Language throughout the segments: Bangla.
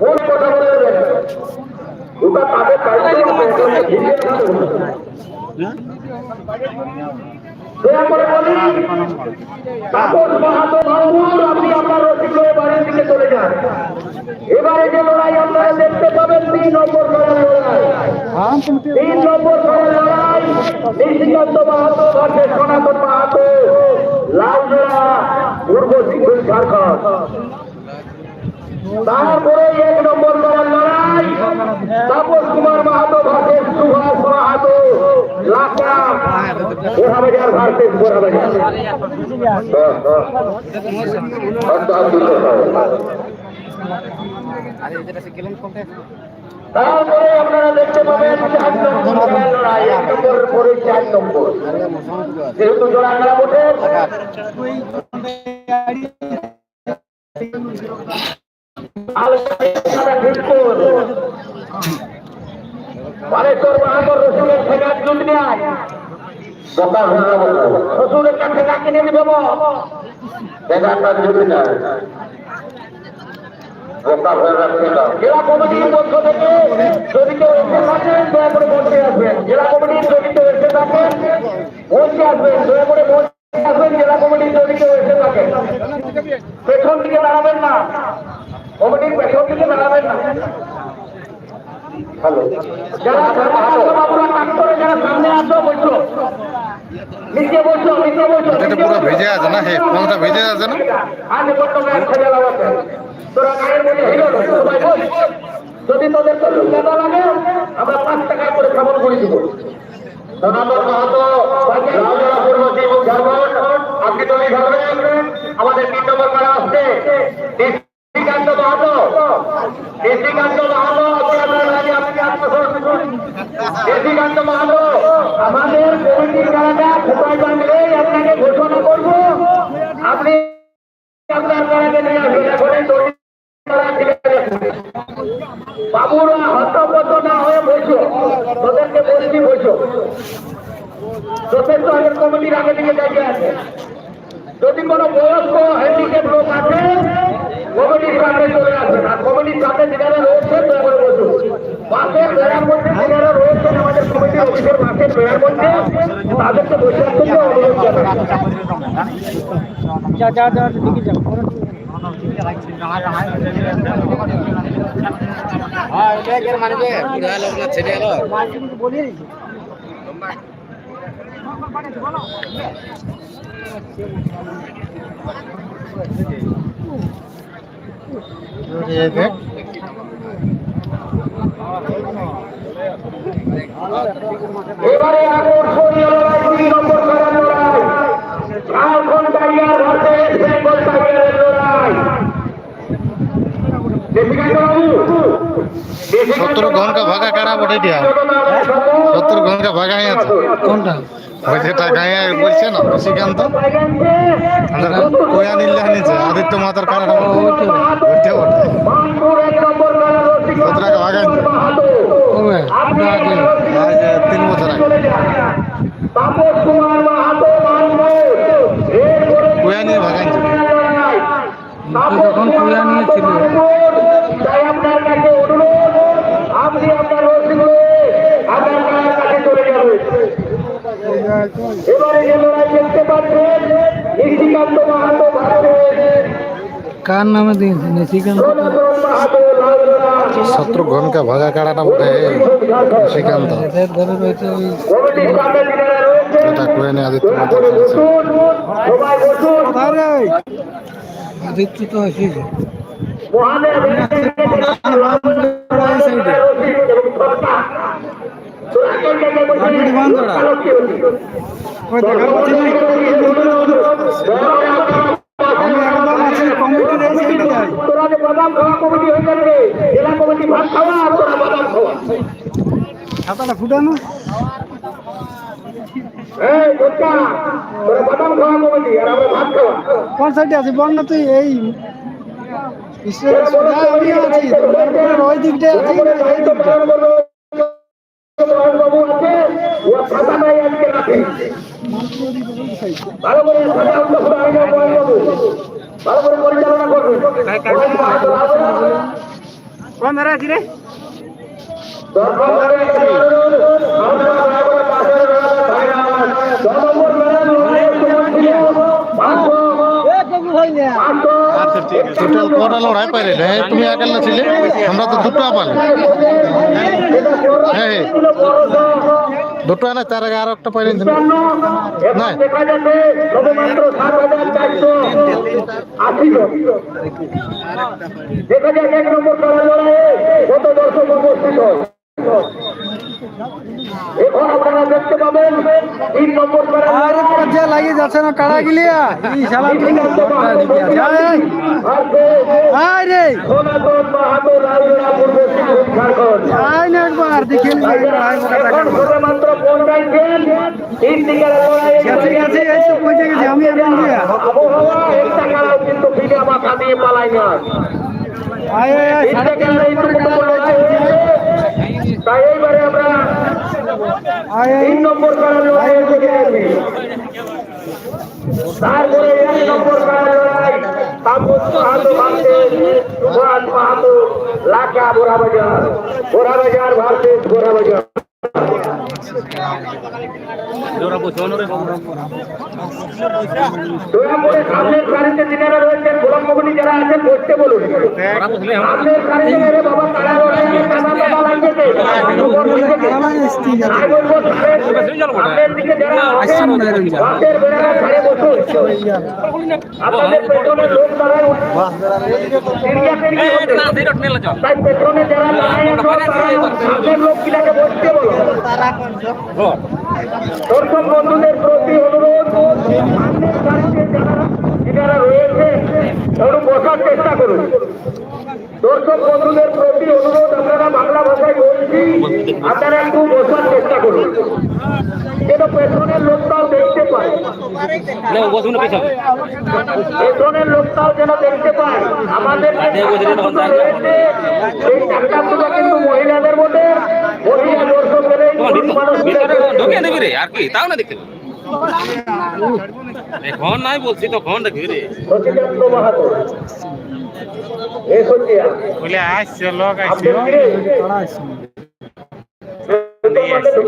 মূল কথা বলে দেবেন। ওটা তাদের দায়িত্ব দয়া করে বলি, তাপস মাহাতো মাহমুদ, আপনি আপনার রসিক বাড়ির দিকে চলে যান। এবারে যে লড়াই আপনারা দেখতে পাবেন তিন নম্বর লড়াই লড়াই। তিন নম্বর সনাতন মাহাতো লাউজোড়া পূর্ব সিংহ ঝাড়খণ্ড। তারপরে এক নম্বর লড়াই লড়াই। তাপস কুমার মাহাতো ভার্সেস সুভাষ মাহাতো। তারপরে আপনারা দেখতে পাবেন চার নম্বর লড়াই। এক নম্বরের পরে চার নম্বর। যেহেতু জোড়া রসুলের কাছে কিনে দিব ঠেকাটা জুট নেয় জেলা কমিটির পক্ষ থেকে যদি কেউ এসে থাকেন দয়া করে মঞ্চে আসবেন। জেলা কমিটির যদি কেউ এসে থাকেন মঞ্চে আসবেন। দয়া করে মঞ্চে আসবেন। জেলা কমিটির যদি কেউ এসে থাকেন পেছন দিকে দাঁড়াবেন না। কমিটির পেছন দিকে দাঁড়াবেন না। হ্যালো। যারা সামনে আসো বসো। এটা পুরো ভেজে আছে না? হে কোনটা ভেজে আছে না। যদি তোদের তো টাকা লাগে আমরা পাঁচ টাকা করে খাবার করে দিব। আমাদের তিন নম্বর করা আসছে শ্রীকান্ত মাহাতো। শ্রীকান্ত মাহাতো। শ্রীকান্ত মাহাতো, আমাদের কমিটির খেলাটা কোথায় বাঁধলে আপনাকে ঘোষণা করব। আপনি আপনার খেলাকে নিয়ে। বাবুরা হতপত না হয়ে বসো। তোদেরকে বলছি বসো। তো আগের কমিটির আগে দিকে দেখে আছে যদি কোনো বয়স্ক হ্যান্ডিক্যাপ লোক আছে কমিটির সামনে চলে আসবেন। আর কমিটির সামনে যেখানে রয়েছে করে বসুন বাসের তাদেরকে জানাই এবারে আকর্ষণীয় লড়াই দুই নম্বর খেলার লড়াই। ঝাড়খণ্ড টাইগার ভার্সেস বেঙ্গল টাইগারের লড়াই। সত্তর ঘণ্টা ভাগা কাড়া বটে দিয়া? সত্তর ঘণ্টা ভাগা আছে। কোনটা? ওই যেটা গায়ে বলছে না শ্রীকান্ত কোয়া নিলে নিচে আদিত্য মাতার কাড়াটা ওইটা বটে কত টাকা তিন বছর আগে। কোয়া নিয়ে ভাগাইছে। তখন কুয়া নিয়েছিল তাই আপনার কাছে অনুরোধ আপনি আপনার রসিদ আপনার মায়ের কাছে চলে যাবেন এবারে যে লড়াই দেখতে পাচ্ছেন নিশিকান্ত মাহাতো ভারতের কার নামে দিয়েছে নিশিকান্ত সনাতন মাহাতো লালগোলা সত্তর ঘণ্টা ভাগা কাড়াটা বটে শ্রীকান্ত এদের ধরে রয়েছে ওই কমিটির সামনে যারা রয়েছে এটা কোয়া নিয়ে আদিত্য দয়া মাতার করে কাছে বসুন সবাই বসুন আদিত্য তো এসেছে মহানের ওই দেখা পাচ্ছি না আমি একদম আছি কমিটির এই সাইডে হয়ে ছাতাটা ফুটানো কোন সাইডে আছে বল না তুই এই আমি দিকটা আছে ও ছাতা নাই আজকে রাখি। ভালো করে ছাতা উল্টো করে আগে বাবু ভালো করে পরিচালনা করবে। কোন ধারে আছি রে দর্শক ভাইরা অনুরোধ, আমরা বরাবর পাশে রয়েছে ভাইরা আমার। ছ নম্বর মেলার লড়াইয়ের সময় ছিল পাঁচশো, পাঁচশো, টোটাল কটা লড়াই পাইলে রে তুমি একাল্লা ছিলে? আমরা তো দুটো পালে হ্যাঁ দুটো না তার আগে আর একটা পাইলেন দেখা যাক এক নম্বর কত দর্শক উপস্থিত আরে। পর্যা লাগি যাচ্ছে না কাড়া গিলিয়া এই শালা। আয় রে। আয় না একবার দেখে নি লড়াই বড় টাকা। এখন শুধুমাত্র পৌঁছাইছেন তিন দিকের গেছে গেছে এই তো পৌঁছে গেছে আমি এখন দিয়া আবহাওয়া একটা কালাও কিন্তু ফিরে মাথা দিয়ে পালাই না। আয় আয় সাড়ে তিন তাই এইবারে আমরা তিন নম্বর করার লড়াইয়ের দিকে আছি। তারপরে এক নম্বর করার লড়াই তাপস মাহাতো ভারতেশ সুভাষ মাহাতো লাকা বোরা বাজার বোরা বাজার ভারতেশ বোরা সামনের সারিতে যিনারা রয়েছেন গোলাম যারা আছেন, বসতে বলুন। সামনের সারিতে মেরে বাবা কারা রয়েছে উপর দিকে আমি বলব সামনের- সামনের দিকে যারা আছেন বাসের বেড়ারা ছাড়ে বসুন আপনাদের পেছনে লোক দাঁড়ায়। তাই পেছনে যারা দাঁড়ায় আছো, তারা সামনের বসতে বলো। দর্শক বন্ধুদের প্রতি অনুরোধ যারা রয়েছে একটু বসার চেষ্টা করুন। দর্শক বন্ধুদের প্রতি অনুরোধ আপনারা বাংলা ভাষায় বলছি আপনারা একটু বসার চেষ্টা করুন। যেন পেছনের লোকটাও দেখতে পায়। পেছনের লোকটাও যেন দেখতে পায়। আমাদের সেই কিন্তু মহিলাদের মধ্যে। মহিলা দর্শক আর কি? তাও না দেখতে পাবি। এখন নাই বলছি তো দেখবি ঘিরে বলে আসছে লোক আসছে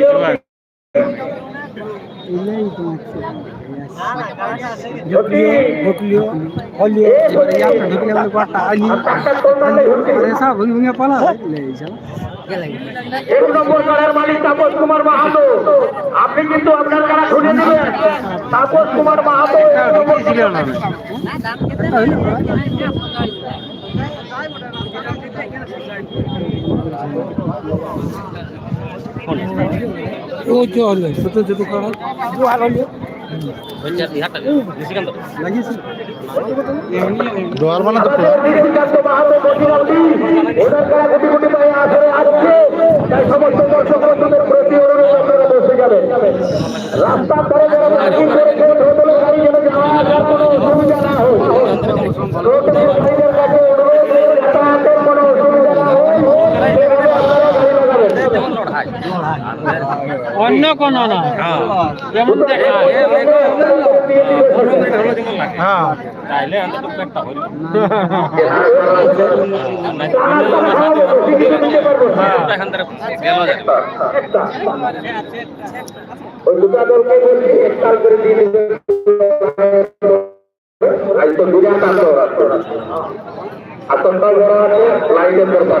আপনার পালা। এক নম্বর কারার মালিক তাপস কুমার মাহাতো। আপনি কিন্তু আপনার কারা শুনে দিবেন তাপস কুমার মাহাতো এক নম্বর ও চল ছোট ছোট কাড়া ও আর হলিও দোয়ার মানে তো কারা রাস্তার ধারে যারা অন্য কোন না? যেমন হ্যাঁ। তাইলে আমরা একটা হইল এখান থেকে গেল যায় ওই দুটা দলকে বলছি একটাল করে দিয়ে আজ তো বিরাট আন্দোলন আতঙ্ক যারা আছে লাইনের দরকার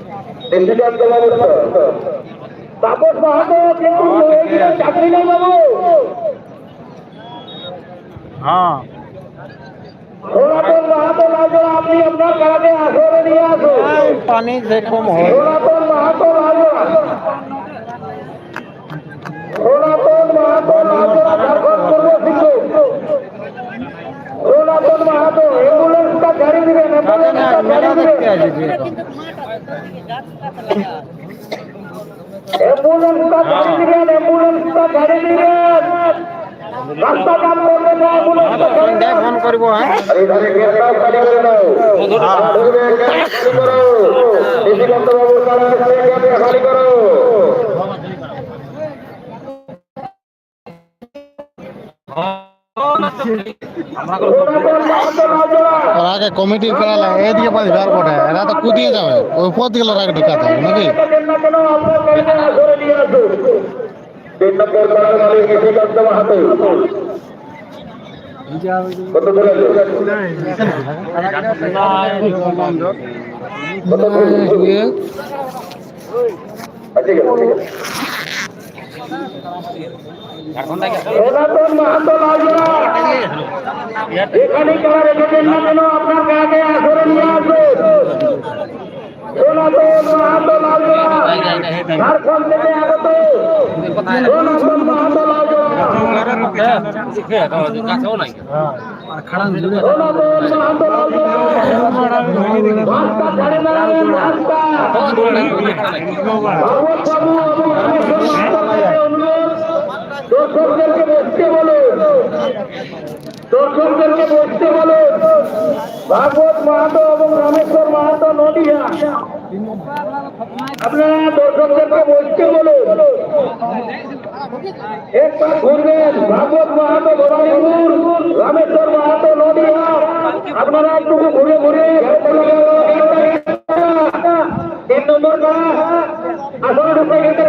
জোড়া কত ঘুরাইল সঞ্জীবাবু আজও বলছি ভাগ্নিয়া মানবো ভাগ্নিয়া ভাগ্নিয়া মারা হচ্ছে না কেন প্রেসিডেন্ট বাবু তাপস মাহাতো কিন্তু চাকরি নেই বাবু হ্যাঁ সনাতন মাহাতো লাজরা আপনি আপনার কারাকে আসরে নিয়ে আসুন পানি যেরকম হয় সনাতন মাহাতো লাজরা সনাতন মাহাতো লাজরা ঝাড়খণ্ড পূর্ব সিংভূম সনাতন মাহাতো অ্যাম্বুলেন্সটা গাড়ি দিবেন অ্যাম্বুলেন্সটা গাড়ি দিবেন অ্যাম্বুলেন্সটা গাড়ি দিবেন অ্যাম্বুলেন্সটা গাড়ি দিবেন রাস্তা কাম করবেন না অ্যাম্বুলেন্সটা গাড়ি দিবেন ফোন করব হ্যাঁ আরে ধারে খালি করে দাও গেট খালি করো নিশিকান্ত বাবু তারা এখানে গেট খালি করো সনাতন আগে কমিটির করালে এদিকে পাঁচ বের করে এরা তো কুদিয়ে যাবে ওই উপর দিকে আগে ঢুকাতে হবে নাকি? তিন নম্বর কত আছে, ঠিক আছে। সনাতন মাহাতো লাজরা এখানে কারা রেখেছেন না কেন আপনার গায়ে আসরে নিয়ে আসুন সনাতন মাহাতো লাজরা ঝাড়খণ্ড থেকে আগত সনাতন মাহাতো লাজরা দর্শকদেরকে বসতে বলুন দর্শকদেরকে বসতে বলুন ভাগবত মাহাতো এবং রামেশ্বর মাহাতো নদীয়া আপনারা দর্শকদেরকে বসতে বলুন। একবার ঘুরবেন ভাগবত মাহাতো ভবানীপুর রামেশ্বর মাহাতো নদীয়া। আপনারা একটু ঘুরে ঘুরে তিন নম্বর কারা আসলে ঢুকে গেছে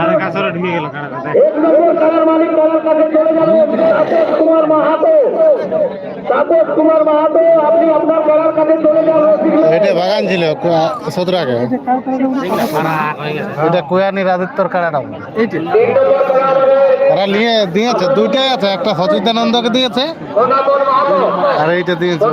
আরে কাছরে ঢুকে গেল কারা এক নম্বর কালার মালিক কাছে চলে যাবেন তাপস কুমার মাহাতো। তাপস কুমার মাহাতো আপনি আপনার কাছে চলে যাবেন এটা বাগান ছিল সতেরো আগে এটা কুয়ানি নম্বর কালার এরা নিয়ে দিয়েছে দুইটাই আছে একটা সচিদানন্দকে দিয়েছে আর এইটা দিয়েছে।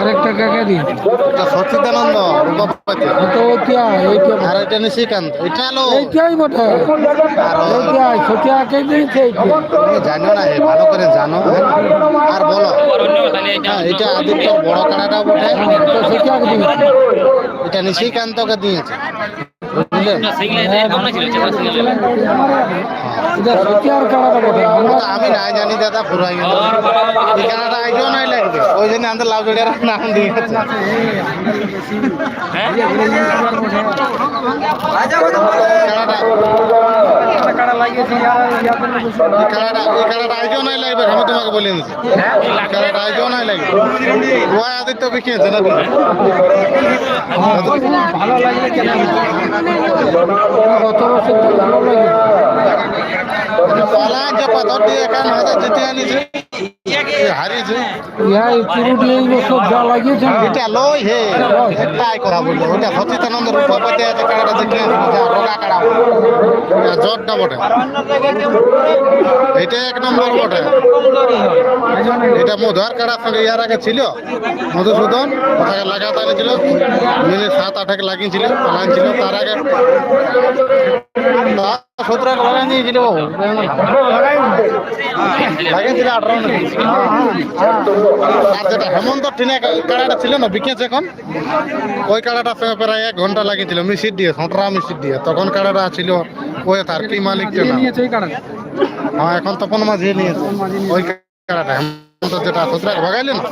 আরেকটা কাকা দিন। এটা সচিদানন্দ রূপাপতি। তো ওইটা এইটা আর এটা নিশিকান্ত এটা হলো এইটাই বটে। কোন জায়গাটা? আর এইটাই সত্যি দিয়েছে এইটা তুমি জানো না হে ভালো করে জানো আর বলো হ্যাঁ এটা আদিত্য বড় কানাটা বটে। তো সত্যি আগে দিয়েছে। এটা নিশিকান্তকে দিয়েছে। আমি না জানি দাদা পুরাই গেল এই নাই লাগবে। ওই জন্য আমাদের লাউ জড়িয়ার নাম এই কাড়াটা আইডিও নাই লাগবে আমি তোমাকে বলে দিচ্ছি নাই লাগবে। ওই আদিত্য বিকিয়েছে নাকি? ভালো লাগলে কেন? গত বছর এই এই বছর যা এটা লই হে তাই কথা বলল ওটা সচিতানন্দ রূপপতি আছে কাড়াটা দেখে রোগা কাড়া জটটা বটে এটা এক নম্বর বটে এটা মধুয়ার কাড়ার সঙ্গে ইয়ার আগে ছিল মধুসূদন ওটাকে লাগাতে এনেছিল মিনিট সাত আট লাগিয়েছিল পালান ছিল তার আগে সতেরো লাগাই দিয়েছিল লাগিয়েছিল আঠারো আর যেটা হেমন্ত টিনা কাড়াটা ছিল না বিকেছে এখন। ওই কাড়াটা প্রায় এক ঘণ্টা লাগিয়েছিল মিশির দিয়ে সঁটরা মিশির দিয়ে। তখন কাড়াটা ছিল ওই তার কি মালিক হ্যাঁ এখন তপন মাঝি নিয়েছে। ওই কাড়াটা যেটা সতেরো ভাগাইলে না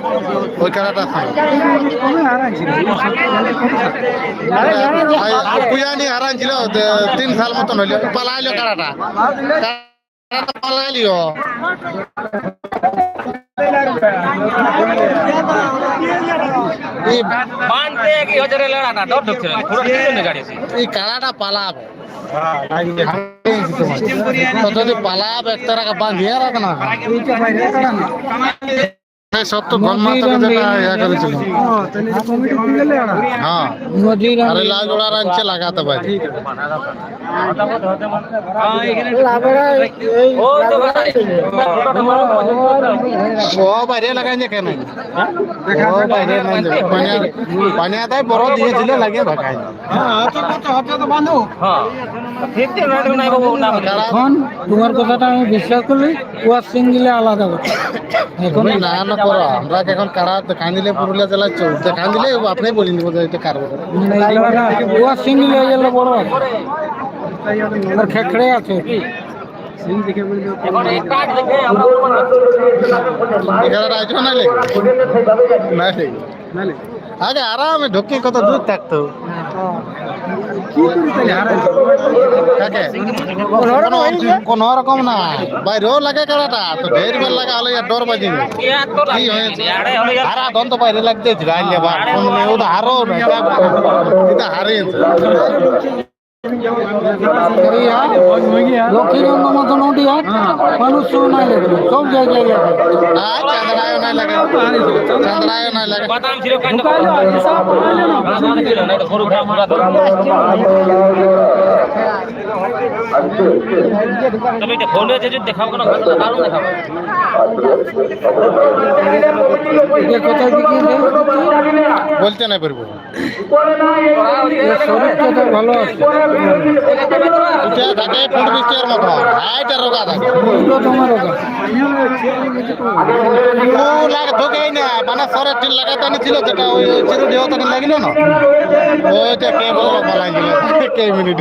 ওই কমে হারাইছিল কুয়ানি হারান ছিল তিন সাল মতন হইল। পালাইলো কাড়াটা পালাইলিও। এই কাড়াটা পালাবে। যদি পালাবে এক তারা বাঁধিয়ে রাখ না এই সত্তর যেটা ইয়া করেছিল পানিয়া তাই বড় দিয়েছিল লাগিয়ে ভাগাই এখন তোমার কথাটা আমি বিশ্বাস করলি ওয়ার সিঙ্গিলে আলাদা কথা। এখন না না করো আমরা এখন কাড়া দেখান দিলে পুরুলিয়া জেলায় চল দেখান দিলে আপনি বলে দিব যে এটা কারবো ওয়ার সিঙ্গিলে গেলে বড়। আছে। আর খেখড়ে আছে আগে আরামে ঢুকে কত দূর থাকতো। কাকে কোন রকম না বাইরেও লাগে কাড়াটা তো ঢের বেল লাগা হলে ডর বাজি হারা বাইরে লাগতে আইলে হারিয়েছে লক্ষ্মীরঙ্গ মতন উঠিয়া মানুষ নাই লাগে সব জায়গায় লাগে আর নাই লাগে চাঁদড়ায়ও নাই লাগে বাদাম না এটা ফোনে যে যদি দেখাবো না দেখাবো বলতে না পারব। শরীরটা ভালো আছে। উঠে থাকে ফুট বৃষ্টির মতো। হাইটা রোগা থাকে। তোমার ওটা ও লাগে ঢোকেই না। মানে লাগাতে যেটা ওই চিরু দেওয়া লাগিল না? ওইটা কে বলল পালাই দিল কে মিনিট?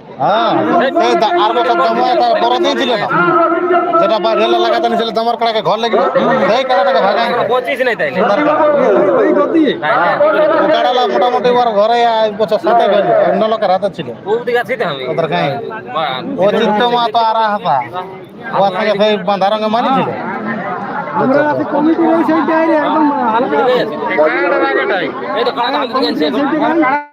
হ্যাঁ। আর বছর জমা তার বড় দিয়েছিল না। যেটা বা রেলে লাগাতে নিয়েছিল জমার কাড়াকে ঘর লেগে সেই কাড়াটাকে ভাগাই পঁচিশ নেই তাইলে। ও কাড়ালা মোটামুটি ওর ঘরে বছর সাথে গেল। অন্য লোকের হাতে ছিল। পূর্ব দিকে আছে তো আমি ওদের কাই ও চিত্ত মা তো আর হাতা ও সঙ্গে সেই বাঁধারঙ্গে মানিছিল আমরা রাতে কমিটি রয়েছে সেই একদম হালকা। এই তো কাটা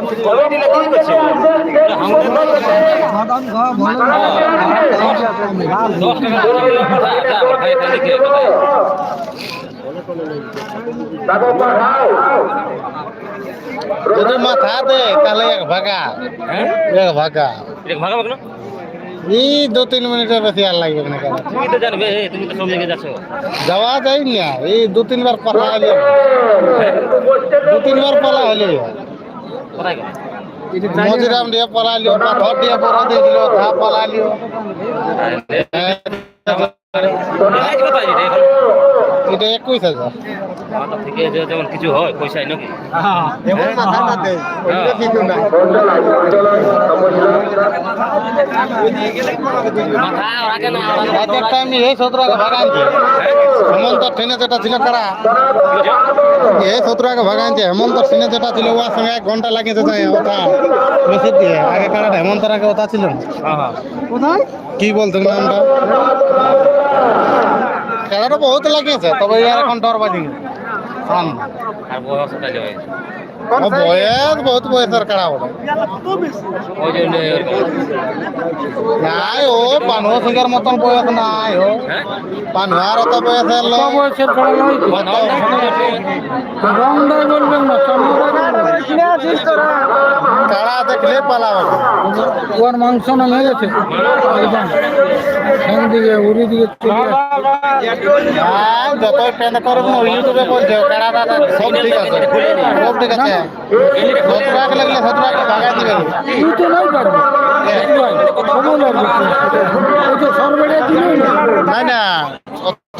তাহলে কি পাঠাও যদি মাথা দে তাহলে এক ভাগা। হ্যাঁ? এক ভাগা। এটা ভাগা ভাগ না এই দু তিন মিনিটের বেশি আর লাগবে না কেন? তুমি তো জানবে তুমি তো যাচ্ছ। যাওয়া যায় না। এই দু তিনবার পালা হলে। দু তিনবার পালা হলে। মজিরাম দিয়ে পলালিও পাথর দিয়ে বড় দিয়ে দিল তা পলালিও এটা একুশ হাজার। মাথা থেকে যে- যেমন কিছু হয় পয়সায় নাকি? এমন মাথাটা দেয় ওইটা কিছু মাথা না একটা আমি এই ভাগানছে হেমন্ত ট্রেনে যেটা ছিল কারা এই সতেরোকে ভাগানছে হেমন্ত ট্রেনে যেটা ছিল ওর সঙ্গে এক ঘণ্টা লাগিয়েছে তাই ওটা বেশি দিয়ে। আগে কারাটা হেমন্তর আগে ওটা ছিল না। হ্যাঁ কোথায় কি বলতো নামটা? খেলাটা বহুত লাগিয়েছে তবে ইয়ার এখন ডর বাজি বয়স বহুত বয়সের কাড়া ওটা নাই ও পানুয়া সিংহের মতন বয়স নাই ও। পানুয়ার অত বয়সের লোক। বয়সের কাড়া বলবেন না কিনে আছিস তোরা কাড়া দেখলে পালাবে। ওর মাংস নামে গেছে। হ্যাঁ দিকে উড়ি দিকে চলে যাচ্ছে। আর যতই পেন করব না ইউটিউবে বলছে কাড়াটা সব ঠিক আছে। সব ঠিক আছে। সতরাকে লাগলে সতরাকে ভাগাই দিবে তুই তো নাই পারবি সময় লাগবে ওই তো সরবেড়ে দিবি না না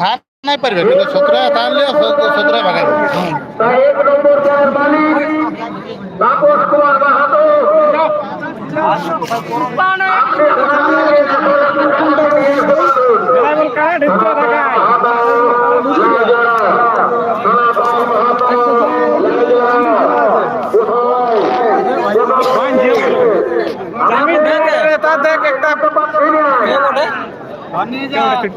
থাক নাই পারবে কিন্তু সতরা তাহলে সতরা ভাগাই দেবে তাই